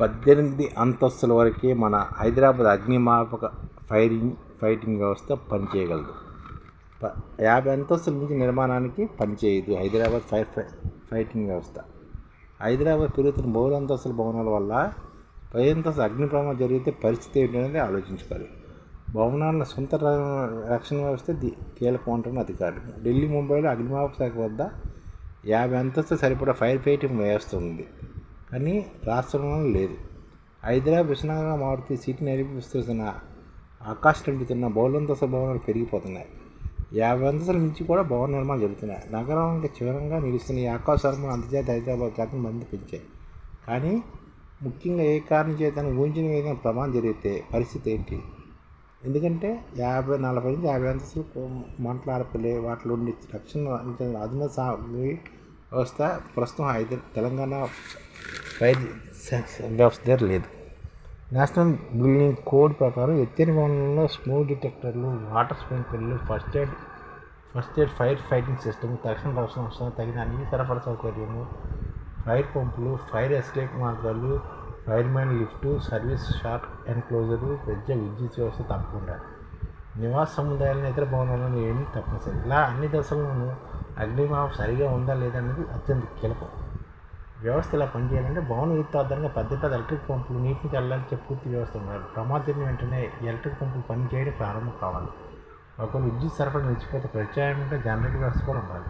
పద్దెనిమిది అంతస్తుల వరకే మన హైదరాబాద్ అగ్నిమాపక ఫైరింగ్ ఫైటింగ్ వ్యవస్థ పనిచేయగలదు. ప యాభై అంతస్తుల నుంచి నిర్మాణానికి పనిచేయదు హైదరాబాద్ ఫైర్ ఫై ఫైటింగ్ వ్యవస్థ. హైదరాబాద్ పెరుగుతున్న బహుళ అంతస్తుల భవనాల వల్ల పై అంతస్తు అగ్ని ప్రమాదం జరిగితే పరిస్థితి ఏంటనేది ఆలోచించుకోవాలి. భవనాల సొంత ర- రక్షణ వ్యవస్థ ది కీలకం అంటున్న అధికారులు. ఢిల్లీ ముంబైలో అగ్నిమాపక శాఖ వద్ద యాభై అంతస్తు సరిపడా ఫైర్ ఫైటింగ్ వ్యవస్థ ఉంది. కానీ రాష్ట్రంలో లేదు. హైదరాబాద్ విశ్వనగరంగా మారుతూ సిటీ నిర్మిస్తున్న ఆకాశం రెండుతున్న బహుళంతస్తు భవనాలు పెరిగిపోతున్నాయి. యాభై అంతస్తుల నుంచి కూడా భవన నిర్మాణం జరుగుతున్నాయి. నగరానికి చివరంగా నిలుస్తున్న ఈ ఆకాశ సర్మను అంతర్జాతీయ హైదరాబాద్ శాతం మంది పెంచాయి కానీ ముఖ్యంగా ఏ కారణం చేతను ఊహించిన విధంగా ప్రమాదం జరిగితే పరిస్థితి ఏంటి? ఎందుకంటే యాభై నలభై నుంచి యాభై అంతస్తులు మంటలు ఆడపలే వాటిలో ఉండి రక్షణ అధున సాగు వ్యవస్థ ప్రస్తుతం హైదరా తెలంగాణ ఫైర్ వ్యవస్థ దగ్గర లేదు. నేషనల్ బిల్డింగ్ కోడ్ ప్రకారం ఎత్తైన భవనంలో స్మోక్ డిటెక్టర్లు వాటర్ స్ప్రింక్లర్లు first aid first aid fire fighting system తక్షణ రక్షణ అవసరం తగిన అన్ని సరఫరా సౌకర్యము ఫైర్ పంపులు ఫైర్ ఎస్కేప్ మార్గాలు fireman lift service short enclosure పెద్ద విద్యుత్ వ్యవస్థ తప్పకుండా. నివాస సముదాయాలను ఇతర భవనాలను ఏమి తప్పనిసరి ఇలా అన్ని దశలను అగ్నిమాపం సరిగా ఉందా లేదా అనేది అత్యంత కీలకం. వ్యవస్థ ఇలా పనిచేయాలంటే భవన ఆధారంగా పెద్ద పెద్ద ఎలక్ట్రిక్ పంపులు నీటిని చల్లార్చే పూర్తి వ్యవస్థ ఉన్నారు ప్రమాదం వెంటనే ఎలక్ట్రిక్ పంపులు పనిచేయడం ప్రారంభం కావాలి. ఒకవేళ విద్యుత్ సరఫరా నిలిచిపోతే ప్రత్యామ్నాయంగా జనరేటర్ వ్యవస్థ కూడా ఉండాలి.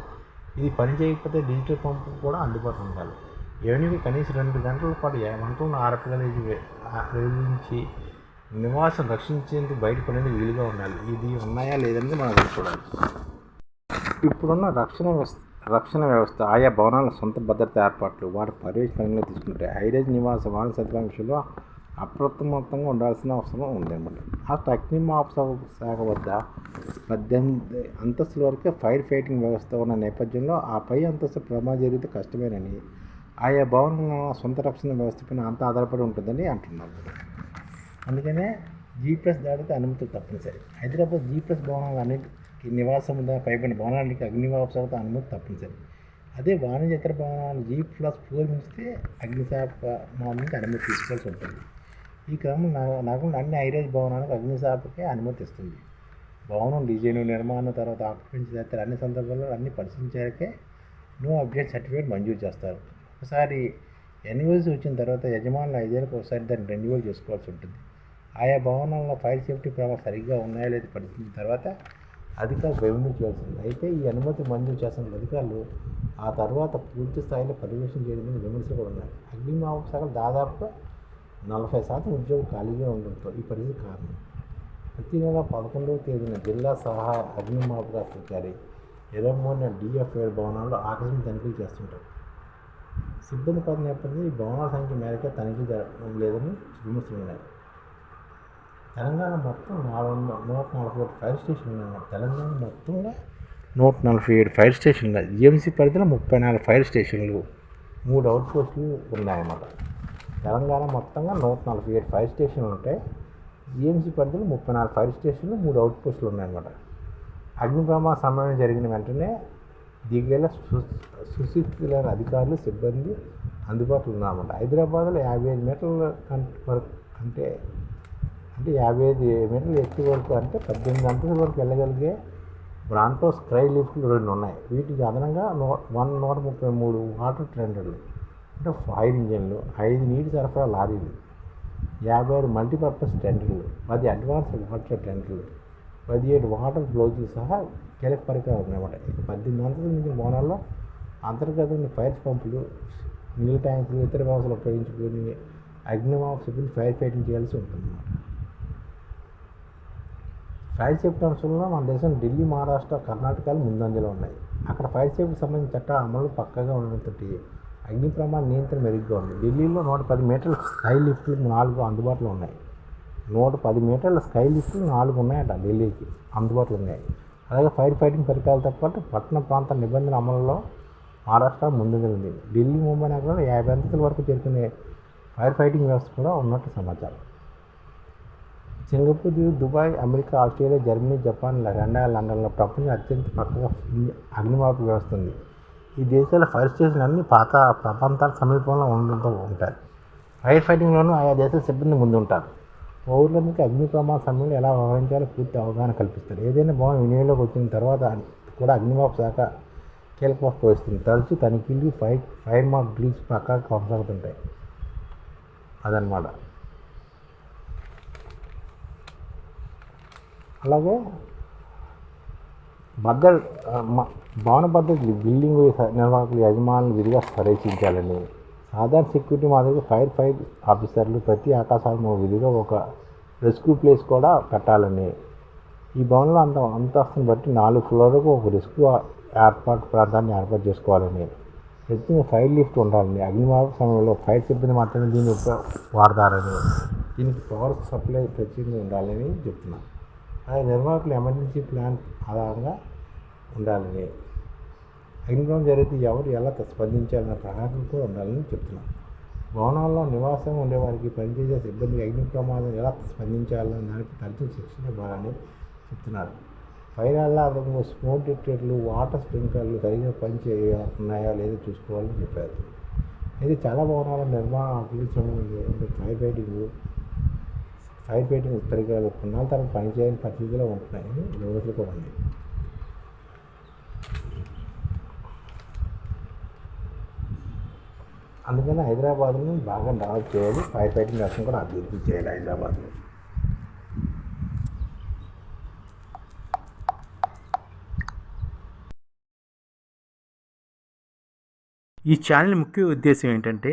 ఇది పని చేయకపోతే డిజిటల్ పంపు కూడా అందుబాటులో ఉండాలి. ఎవరికి కనీసం రెండు గంటల పాటు ఏ- మంటలను ఆరపగలిగి వెలిగించి నివాసం రక్షించేందుకు బయటపడేందుకు వీలుగా ఉండాలి. ఇది ఉన్నాయా లేదనేది మనం తెలుసుకోవాలి ఇప్పుడున్న రక్షణ వ్యవస్థ రక్షణ వ్యవస్థ ఆయా భవనాల సొంత భద్రత ఏర్పాట్లు వాటి పర్యవేక్షణలో తీసుకుంటే హైరేజ్ నివాస వాహన సదుపాయం విషయంలో అప్రమత్తంగా ఉండాల్సిన అవసరం ఉందన్నమాట. ఆ అగ్నిమాపక శాఖ వద్ద పద్దెనిమిది అంతస్తుల వరకే ఫైర్ ఫైటింగ్ వ్యవస్థ ఉన్న నేపథ్యంలో ఆ పై అంతస్తు ప్రమాదం జరిగితే కష్టమేనని ఆయా భవనాల సొంత రక్షణ వ్యవస్థ పైన అంత ఆధారపడి ఉంటుందని అంటున్నారు. అందుకనే జీ ప్లస్ దాడితే అనుమతులు తప్పనిసరి. హైదరాబాద్ జీ ప్లస్ భవనాలు అన్నిటికీ నివాసం పైబడిన భవనానికి అగ్నిమాపక అనుమతి తప్పనిసరి. అదే వాణిజ్యేతర భవనాలు జీ ప్లస్ ఫోర్ మించితే అగ్నిశాప నుంచి అనుమతి తీసుకోవాల్సి ఉంటుంది. ఈ క్రమం నాకు నగరంలో అన్ని హైరేజ్ భవనాలకు అగ్నిశాపకే అనుమతి ఇస్తుంది. భవనం డిజైన్ నిర్మాణం తర్వాత ఆక్యుపెన్సీ చేస్తారు అన్ని సందర్భాల్లో అన్ని పరిశీలించాకే నో అప్డేట్ సర్టిఫికేట్ మంజూరు చేస్తారు. ఒకసారి ఎన్యూఎల్సీ వచ్చిన తర్వాత యజమానులు ఐదేళ్ళకి ఒకసారి దాన్ని రెన్యువల్ చేసుకోవాల్సి ఉంటుంది. ఆయా భవనాల్లో ఫైర్ సేఫ్టీ ప్రమాణాలు సరిగ్గా ఉన్నాయో లేదో పరిశీలించిన తర్వాత అధికారులు రెవెన్యూ చేయాల్సింది అయితే ఈ అనుమతి మంజూరు చేసిన అధికారులు ఆ తర్వాత పూర్తి స్థాయిలో పర్యవేక్షణ చేయడానికి విమర్శలు కూడా ఉన్నాయి. అగ్నిమాపక శాఖ దాదాపుగా నలభై శాతం ఉద్యోగులు ఖాళీగా ఉండడంతో ఈ పరిస్థితి కారణం. ప్రతి నెల పదకొండవ తేదీన జిల్లా సహాయ అగ్నిమాపక అధికారి ఇరవై మూడున డిఎఫ్ఐ భవనాల్లో ఆకస్మిక తనిఖీలు చేస్తుంటారు. సిబ్బంది కొరత నేపథ్యంలో ఈ భవనాల సంఖ్య మేరకే తనిఖీ జరగడం లేదని విమర్శలు ఉన్నాయి. తెలంగాణ మొత్తం నాలుగు వందల నూట నలభై ఒకటి ఫైర్ స్టేషన్లు ఉన్నాయి. తెలంగాణ మొత్తంగా నూట నలభై ఏడు ఫైర్ స్టేషన్లు జిఎంసీ పరిధిలో ముప్పై నాలుగు ఫైర్ స్టేషన్లు మూడు అవుట్ పోస్టులు ఉన్నాయన్నమాట. తెలంగాణ మొత్తంగా నూట నలభై ఏడు ఫైర్ స్టేషన్లు ఉంటాయి. జిఎంసీ పరిధిలో ముప్పై నాలుగు ఫైర్ స్టేషన్లు మూడు అవుట్ పోస్టులు ఉన్నాయన్నమాట. అగ్ని ప్రమాద సమయం జరిగిన వెంటనే దిగేల సుశిక్షితులైన అధికారులు సిబ్బంది అందుబాటులో ఉన్నారన్నమాట. హైదరాబాద్లో యాభై ఐదు మీటర్ల కంటే వరకు అంటే యాభై ఐదు మీటర్ల ఎత్తు వరకు అంటే పద్దెనిమిది అంతల వరకు వెళ్ళగలిగే బ్రాంటో స్క్రై లిఫ్ట్లు రెండు ఉన్నాయి. వీటికి అదనంగా నూ వన్ నూట ముప్పై మూడు వాటర్ ట్రెండర్లు అంటే ఫైర్ ఇంజన్లు ఐదు నీటి సరఫరా లారీలు యాభై ఆరు మల్టీపర్పస్ టెంటర్లు పది అడ్వాన్స్ వాటర్ టెంటర్లు పదిహేడు వాటర్ గ్లౌజులు సహా కీలక పరికరాలు ఉన్నాయన్నమాట. ఇక పద్దెనిమిది అంతస్తుల నుంచి భవనాల్లో అంతర్గత ఫైర్ పంపులు నీళ్ళ ట్యాంకులు ఇతర వ్యవస్థలు ఉపయోగించుకొని అగ్నిమాపక సిబ్బంది ఫైర్ ఫైటింగ్ చేయాల్సి ఉంటుంది ఫైర్ సేఫ్టీ అంశంలో మన దేశం ఢిల్లీ మహారాష్ట్ర కర్ణాటకలు ముందంజలో ఉన్నాయి. అక్కడ ఫైర్ సేఫ్టీకి సంబంధించిన చట్టాల అమలు పక్కగా ఉండడంతో అగ్ని ప్రమాద నియంత్రణ మెరుగ్గా ఉంది. ఢిల్లీలో నూట పది మీటర్ల స్కై లిఫ్ట్లు నాలుగు అందుబాటులో ఉన్నాయి. నూట పది మీటర్ల స్కై లిఫ్ట్లు నాలుగు ఉన్నాయట ఢిల్లీకి అందుబాటులో ఉన్నాయి. అలాగే ఫైర్ ఫైటింగ్ పరికరాలతో పాటు పట్టణ ప్రాంత నిబంధన అమలులో మహారాష్ట్ర ముందుంది ఢిల్లీ ముంబై నగరంలో యాభై అంతస్తుల వరకు చేరుకునే ఫైర్ ఫైటింగ్ వ్యవస్థ కూడా ఉన్నట్టు సమాచారం. Singapore Dubai America Australia Germany Japan London లండన్లో ప్రపంచం అత్యంత పక్కగా అగ్నిమాపు వ్యవస్థ ఉంది. ఈ దేశాల ఫైర్ స్టేషన్ అన్ని పాత ప్రపంచాల సమీపంలో ఉండడంతో ఉంటాయి. ఫైర్ ఫైటింగ్లోనూ ఆయా దేశాల సిబ్బంది ముందుంటారు. పౌరులందరికీ అగ్నిప్రమాద సమయంలో ఎలా వ్యవహరించాలో పూర్తి అవగాహన కల్పిస్తారు. ఏదైనా భవనం వినియోగంలోకి వచ్చిన తర్వాత కూడా అగ్నిమాప శాఖ కీలక పాత్ర వహిస్తుంది తరచూ తనిఖీలు ఫైర్ ఫైర్ మార్క్ డ్రిల్స్ పక్కా కొనసాగుతుంటాయి. అదనమాట అలాగే భద్ర భవన భద్రతలు బిల్డింగ్ నిర్వాహకులు యజమానులు విధిగా పరీక్షించాలని సాధారణ సెక్యూరిటీ మాదిరిగా ఫైర్ ఫైర్ ఆఫీసర్లు ప్రతి ఆకాశాలకు విధిగా ఒక రెస్క్యూ ప్లేస్ కూడా పెట్టాలని. ఈ భవనంలో అంత అంతస్తుని బట్టి నాలుగు ఫ్లోర్లకు ఒక రెస్క్యూ ఏర్పాటు ప్రాంతాన్ని ఏర్పాటు చేసుకోవాలని. ప్రతి ఫైర్ లిఫ్ట్ ఉండాలని. అగ్నిమాపక సమయంలో ఫైర్ సిబ్బంది మాత్రమే దీన్ని వాడతారని. దీనికి పవర్ సప్లై ప్రత్యేకంగా ఉండాలని చెప్తున్నాను. అలాగే నిర్వాహకులు ఎమర్జెన్సీ ప్లాన్ ఆధారంగా ఉండాలని అగ్నిగ్రహం జరిగితే ఎవరు ఎలా స్పందించాలన్న ప్రణాళికలు కూడా ఉండాలని చెప్తున్నాను భవనాల్లో నివాసం ఉండేవారికి పనిచేసే సిబ్బంది అగ్ని ప్రమాదం ఎలా స్పందించాలని దానికి తరచూ శిక్షణ ఇవ్వాలని చెప్తున్నారు. ఫైర్ అలారంలో స్మోక్ డిటెక్టర్లు వాటర్ స్ప్రింక్లర్లు సరిగ్గా పనిచేయ ఉన్నాయా లేదో చూసుకోవాలని చెప్పారు. ఇది చాలా భవనాల నిర్మాణ అభివృద్ధి ఫైర్ ఫైటింగ్ ఫైర్ ఫైటింగ్ ఉత్తరగా కొన్నాళ్ళు తర్వాత పనిచేయని పరిస్థితిలో ఉంటున్నాయని రోజులు కూడా ఉన్నాయి. అందుకని హైదరాబాద్ని బాగా డెవలప్ చేయాలి. ఫైర్ ఫైటింగ్ వ్యవస్థను కూడా అభివృద్ధి చేయాలి హైదరాబాద్లో. ఈ ఛానల్ ముఖ్య ఉద్దేశం ఏంటంటే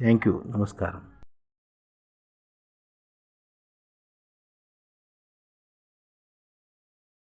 Thank you. నమస్కారం.